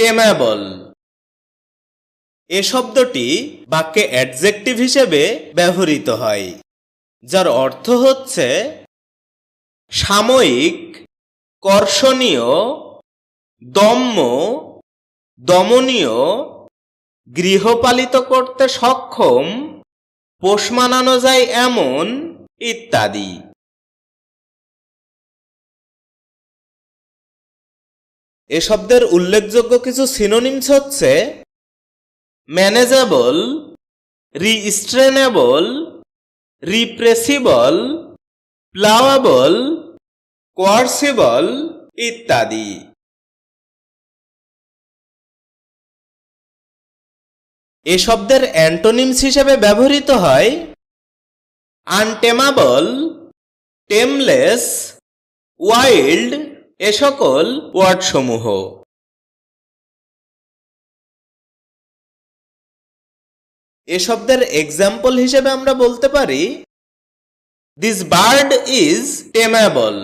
টেমাবল এ শব্দটি বাক্যে অ্যাডজেক্টিভ হিসেবে ব্যবহৃত হয়, যার অর্থ হচ্ছে সাময়িক, কর্ষণীয়, দম্য, দমনীয়, গৃহপালিত করতে সক্ষম পোষ মানানো যায় এমন ইত্যাদি। এ শব্দের উল্লেখযোগ্য কিছু সিনোনিমস হচ্ছে ম্যানেজেবল রিস্ট্রেনেবল রিপ্রেসিবল প্লাওয়াবল কোয়ার্সিবল ইত্যাদি। এ শব্দের অ্যান্টোনিমস হিসেবে ব্যবহৃত হয় আনটেমাবল টেমলেস ওয়াইল্ড এ সকল ওয়ার্ডসমূহ। এ শব্দের এক্সাম্পল হিসেবে আমরা বলতে পারি দিস বার্ড ইজ টেমাবল